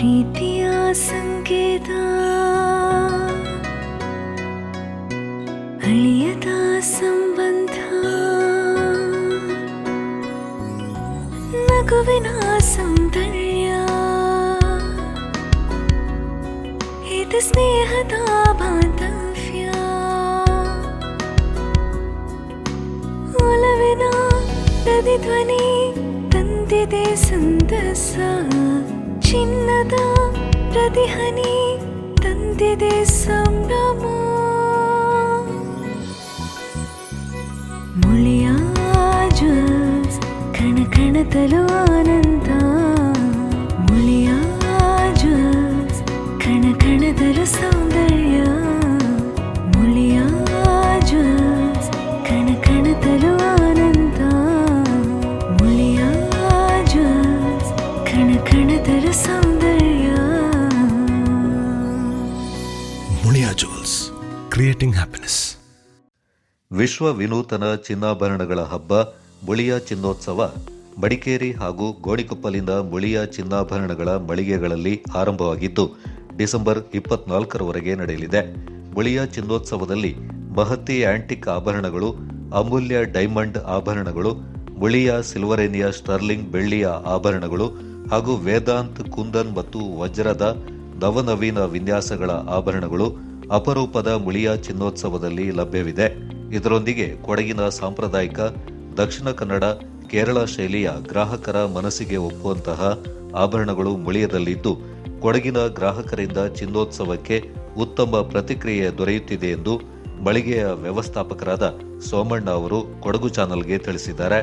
प्रीत्या सङ्केता हलीयता सम्बन्धा नघुविना सन्दर्या एतस्नेहता बाधव्या। मूलविना तदिध्वनि तन्दिते सन्तसन् ಚಿನ್ನದ ಪ್ರತಿಹನಿ ತಂದಿದೆ ಸಂಭ್ರಮ ಮುಳಿಯ ಜ್ವಲ್ಸ್ ಕಣ ಕಣದಲು ಆನಂದ ಮುಳಿಯ ಜ್ವಲ್ಸ್ ಕಣ ಕಣದಲು ಸೌಂದರ್ಯ ಸೌಂದರ್ಯ. ಮುಳಿಯಾ ಜುವೆಲ್ಸ್ ಕ್ರಿಯೇಟಿಂಗ್ ಹ್ಯಾಪಿನೆಸ್ ವಿಶ್ವ ವಿನೂತನ ಚಿನ್ನಾಭರಣಗಳ ಹಬ್ಬ ಮುಳಿಯ ಚಿನ್ನೋತ್ಸವ. ಮಡಿಕೇರಿ ಹಾಗೂ ಗೋಣಿಕೊಪ್ಪಲಿನ ಮುಳಿಯ ಚಿನ್ನಾಭರಣಗಳ ಮಳಿಗೆಗಳಲ್ಲಿ ಆರಂಭವಾಗಿದ್ದು ಡಿಸೆಂಬರ್ ಇಪ್ಪತ್ನಾಲ್ಕರವರೆಗೆ ನಡೆಯಲಿದೆ. ಮುಳಿಯ ಚಿನ್ನೋತ್ಸವದಲ್ಲಿ ಮಹತಿ ಆಂಟಿಕ್ ಆಭರಣಗಳು ಅಮೂಲ್ಯ ಡೈಮಂಡ್ ಆಭರಣಗಳು ಮುಳಿಯ ಸಿಲ್ವರೇನಿಯ ಸ್ಟರ್ಲಿಂಗ್ ಬೆಳ್ಳಿಯ ಆಭರಣಗಳು ಹಾಗೂ ವೇದಾಂತ್, ಕುಂದನ್ ಮತ್ತು ವಜ್ರದ ನವನವೀನ ವಿನ್ಯಾಸಗಳ ಆಭರಣಗಳು ಅಪರೂಪದ ಮುಳಿಯ ಚಿನ್ನೋತ್ಸವದಲ್ಲಿ ಲಭ್ಯವಿದೆ. ಇದರೊಂದಿಗೆ ಕೊಡಗಿನ ಸಾಂಪ್ರದಾಯಿಕ ದಕ್ಷಿಣ ಕನ್ನಡ, ಕೇರಳ ಶೈಲಿಯ ಗ್ರಾಹಕರ ಮನಸ್ಸಿಗೆ ಒಪ್ಪುವಂತಹ ಆಭರಣಗಳು ಮುಳಿಯದಲ್ಲಿದ್ದು, ಕೊಡಗಿನ ಗ್ರಾಹಕರಿಂದ ಚಿನ್ನೋತ್ಸವಕ್ಕೆ ಉತ್ತಮ ಪ್ರತಿಕ್ರಿಯೆ ದೊರೆಯುತ್ತಿದೆ ಎಂದು ಮಳಿಗೆಯ ವ್ಯವಸ್ಥಾಪಕರಾದ ಸೋಮಣ್ಣ ಅವರು ಕೊಡಗು ಚಾನಲ್ಗೆ ತಿಳಿಸಿದ್ದಾರೆ.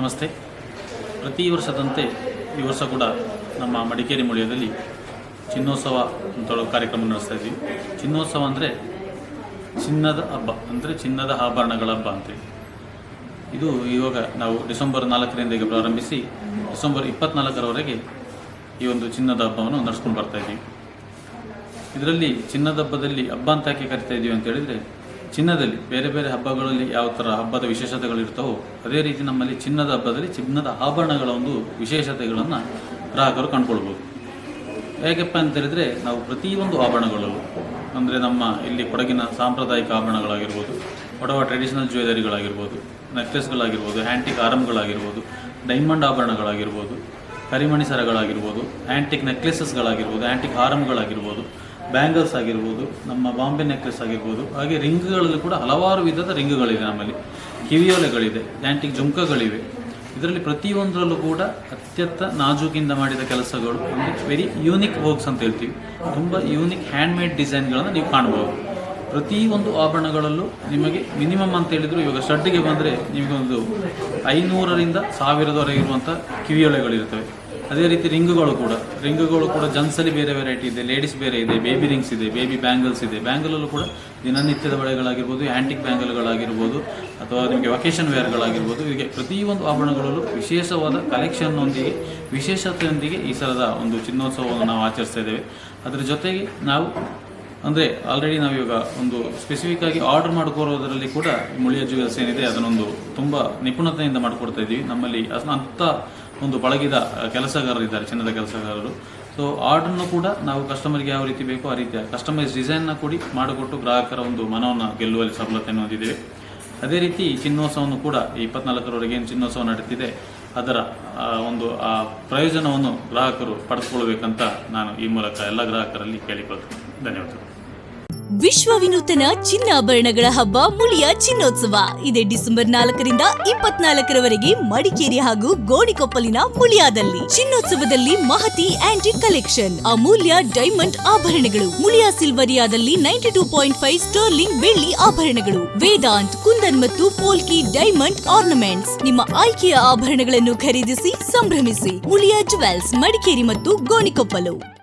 ನಮಸ್ತೆ. ಪ್ರತಿ ವರ್ಷದಂತೆ ಈ ವರ್ಷ ಕೂಡ ನಮ್ಮ ಮಡಿಕೇರಿ ಮುಳಿಯದಲ್ಲಿ ಚಿನ್ನೋತ್ಸವ ಅಂತ ಕಾರ್ಯಕ್ರಮ ನಡೆಸ್ತಾ ಇದ್ವಿ. ಚಿನ್ನೋತ್ಸವ ಅಂದರೆ ಚಿನ್ನದ ಹಬ್ಬ, ಅಂದರೆ ಚಿನ್ನದ ಆಭರಣಗಳ ಹಬ್ಬ ಅಂತೇಳಿ ಇದು ಇವಾಗ ನಾವು ಡಿಸೆಂಬರ್ ನಾಲ್ಕರಿಂದ ಈಗ ಪ್ರಾರಂಭಿಸಿ ಡಿಸೆಂಬರ್ ಇಪ್ಪತ್ನಾಲ್ಕರವರೆಗೆ ಈ ಒಂದು ಚಿನ್ನದ ಹಬ್ಬವನ್ನು ನಡೆಸ್ಕೊಂಡು ಬರ್ತಾ ಇದ್ದೀವಿ ಇದರಲ್ಲಿ ಚಿನ್ನದ ಹಬ್ಬದಲ್ಲಿ ಹಬ್ಬ ಅಂತ ಯಾಕೆ ಕರಿತಾ ಇದ್ದೀವಿ ಅಂತ ಹೇಳಿದ್ರೆ ಚಿನ್ನದಲ್ಲಿ ಬೇರೆ ಬೇರೆ ಹಬ್ಬಗಳಲ್ಲಿ ಯಾವ ಥರ ಹಬ್ಬದ ವಿಶೇಷತೆಗಳಿರ್ತಾವೋ ಅದೇ ರೀತಿ ನಮ್ಮಲ್ಲಿ ಚಿನ್ನದ ಹಬ್ಬದಲ್ಲಿ ಚಿನ್ನದ ಆಭರಣಗಳ ಒಂದು ವಿಶೇಷತೆಗಳನ್ನು ಗ್ರಾಹಕರು ಕಂಡುಕೊಳ್ಬೋದು. ಹೇಗಪ್ಪ ಅಂತ ಹೇಳಿದರೆ ನಾವು ಪ್ರತಿಯೊಂದು ಆಭರಣಗಳಲ್ಲೂ, ಅಂದರೆ ನಮ್ಮ ಇಲ್ಲಿ ಕೊಡಗಿನ ಸಾಂಪ್ರದಾಯಿಕ ಆಭರಣಗಳಾಗಿರ್ಬೋದು ಒಡವ ಟ್ರೆಡಿಷನಲ್ ಜ್ಯುವೆಲರಿಗಳಾಗಿರ್ಬೋದು ನೆಕ್ಲೆಸ್ಗಳಾಗಿರ್ಬೋದು ಆ್ಯಂಟಿಕ್ ಆರಮ್ಗಳಾಗಿರ್ಬೋದು ಡೈಮಂಡ್ ಆಭರಣಗಳಾಗಿರ್ಬೋದು, ಕರಿಮಣಿ ಸರಗಳಾಗಿರ್ಬೋದು ಆ್ಯಂಟಿಕ್ ನೆಕ್ಲೆಸಸ್ಗಳಾಗಿರ್ಬೋದು ಆ್ಯಂಟಿಕ್ ಹಾರಮ್ಗಳಾಗಿರ್ಬೋದು ಬ್ಯಾಂಗಲ್ಸ್ ಆಗಿರ್ಬೋದು, ನಮ್ಮ ಬಾಂಬೆ ನೆಕ್ಲೆಸ್ ಆಗಿರ್ಬೋದು, ಹಾಗೆ ರಿಂಗ್ಗಳಲ್ಲಿ ಕೂಡ ಹಲವಾರು ವಿಧದ ರಿಂಗ್ಗಳಿವೆ ನಮ್ಮಲ್ಲಿ. ಕಿವಿಯೋಲೆಗಳಿದೆ ಆ್ಯಂಟಿಕ್ ಜುಮ್ಕಗಳಿವೆ. ಇದರಲ್ಲಿ ಪ್ರತಿಯೊಂದರಲ್ಲೂ ಕೂಡ ಅತ್ಯಂತ ನಾಜೂಕಿಂದ ಮಾಡಿದ ಕೆಲಸಗಳು ಅಂದರೆ ವೆರಿ ಯೂನಿಕ್ ವರ್ಕ್ಸ್ ಅಂತ ಹೇಳ್ತೀವಿ. ತುಂಬ ಯೂನಿಕ್ ಹ್ಯಾಂಡ್ಮೇಡ್ ಡಿಸೈನ್ಗಳನ್ನು ನೀವು ಕಾಣ್ಬೋದು. ಪ್ರತಿಯೊಂದು ಆಭರಣಗಳಲ್ಲೂ ನಿಮಗೆ ಮಿನಿಮಮ್ ಅಂತ ಹೇಳಿದ್ರು ಇವಾಗ ಶಡ್ಡಿಗೆ ಬಂದರೆ ನಿಮಗೆ ಒಂದು ಐನೂರರಿಂದ ಸಾವಿರದವರೆಗೆ ಇರುವಂಥ ಕಿವಿಯೊಳೆಗಳಿರ್ತವೆ ಅದೇ ರೀತಿ ರಿಂಗ್ಗಳು ಕೂಡ. ರಿಂಗ್ಗಳು ಕೂಡ ಜನ್ಸಲ್ಲಿ ಬೇರೆ ವೆರೈಟಿ ಇದೆ. ಲೇಡೀಸ್ ಬೇರೆ ಇದೆ ಬೇಬಿ ರಿಂಗ್ಸ್ ಇದೆ ಬೇಬಿ ಬ್ಯಾಂಗಲ್ಸ್ ಇದೆ. ಬ್ಯಾಂಗಲಲ್ಲೂ ಕೂಡ ದಿನನಿತ್ಯದ ಬಳೆಗಳಾಗಿರ್ಬೋದು ಆ್ಯಂಟಿಕ್ ಬ್ಯಾಂಗಲ್ಗಳಾಗಿರ್ಬೋದು ಅಥವಾ ನಿಮಗೆ ವಕೇಶನ್ ವೇರ್ಗಳಾಗಿರ್ಬೋದು ಹೀಗೆ ಪ್ರತಿಯೊಂದು ಆಭರಣಗಳಲ್ಲೂ ವಿಶೇಷವಾದ ಕಲೆಕ್ಷನ್ನೊಂದಿಗೆ ವಿಶೇಷತೆಯೊಂದಿಗೆ ಈ ಸಲದ ಒಂದು ಚಿನ್ನೋತ್ಸವವನ್ನು ನಾವು ಆಚರಿಸ್ತಾ ಇದ್ದೇವೆ. ಅದರ ಜೊತೆಗೆ ನಾವು, ಅಂದರೆ ಆಲ್ರೆಡಿ ನಾವಿವಾಗ ಒಂದು ಸ್ಪೆಸಿಫಿಕ್ ಆಗಿ ಆರ್ಡರ್ ಮಾಡಿಕೊಡೋದರಲ್ಲಿ ಕೂಡ ಮುಳಿಯ ಜ್ಯುವೆಲ್ಸ್ ಏನಿದೆ, ಅದನ್ನೊಂದು ತುಂಬ ನಿಪುಣತೆಯಿಂದ ಮಾಡಿಕೊಡ್ತಾ ಇದ್ದೀವಿ. ನಮ್ಮಲ್ಲಿ ಅಂಥ ಒಂದು ಪಳಗಿದ ಕೆಲಸಗಾರರಿದ್ದಾರೆ ಚಿನ್ನದ ಕೆಲಸಗಾರರು. ಸೊ ಆರ್ಡರ್ನ ಕೂಡ ನಾವು ಕಸ್ಟಮರ್ಗೆ ಯಾವ ರೀತಿ ಬೇಕೋ ಆ ರೀತಿಯ ಕಸ್ಟಮೈಸ್ ಡಿಸೈನ್ನ ಕೊಡಿ, ಮಾಡಿಕೊಟ್ಟು ಗ್ರಾಹಕರ ಒಂದು ಮನವನ್ನು ಗೆಲ್ಲುವಲ್ಲಿ ಸಫಲತೆಯನ್ನು ಹೊಂದಿದ್ದೇವೆ. ಅದೇ ರೀತಿ ಚಿನ್ನೋತ್ಸವವನ್ನು ಕೂಡ ಇಪ್ಪತ್ನಾಲ್ಕರವರೆಗೆ ಏನು ಚಿನ್ನೋತ್ಸವ ನಡೀತಿದೆ ಅದರ ಒಂದು, ಆ, ಪ್ರಯೋಜನವನ್ನು ಗ್ರಾಹಕರು ಪಡೆದುಕೊಳ್ಬೇಕಂತ ನಾನು ಈ ಮೂಲಕ ಎಲ್ಲ ಗ್ರಾಹಕರಲ್ಲಿ ಕೇಳಿಕೊಳ್ತೇನೆ. ಧನ್ಯವಾದಗಳು. ವಿಶ್ವ ವಿನೂತನ ಚಿನ್ನಾಭರಣಗಳ ಹಬ್ಬ ಮುಳಿಯ ಚಿನ್ನೋತ್ಸವ. ಇದೆ ಡಿಸೆಂಬರ್ ನಾಲ್ಕರಿಂದ ಇಪ್ಪತ್ನಾಲ್ಕರವರೆಗೆ ಮಡಿಕೇರಿ ಹಾಗೂ ಗೋಣಿಕೊಪ್ಪಲಿನ ಮುಳಿಯಾದಲ್ಲಿ. ಚಿನ್ನೋತ್ಸವದಲ್ಲಿ ಮಹತಿ ಆಂಟಿ ಕಲೆಕ್ಷನ್ ಅಮೂಲ್ಯ ಡೈಮಂಡ್ ಆಭರಣಗಳು. Muliya ಸಿಲ್ವರಿಯಾದಲ್ಲಿ ninety two point five sterling ಬೆಳ್ಳಿ ಆಭರಣಗಳು. ವೇದಾಂತ್, ಕುಂದನ್ ಮತ್ತು ಪೋಲ್ಕಿ ಡೈಮಂಡ್ ಆರ್ನಮೆಂಟ್ಸ್ ನಿಮ್ಮ ಆಯ್ಕೆಯ ಆಭರಣಗಳನ್ನು ಖರೀದಿಸಿ ಸಂಭ್ರಮಿಸಿ. ಮುಳಿಯ ಜುವೆಲ್ಸ್ ಮಡಿಕೇರಿ ಮತ್ತು ಗೋಣಿಕೊಪ್ಪಲು.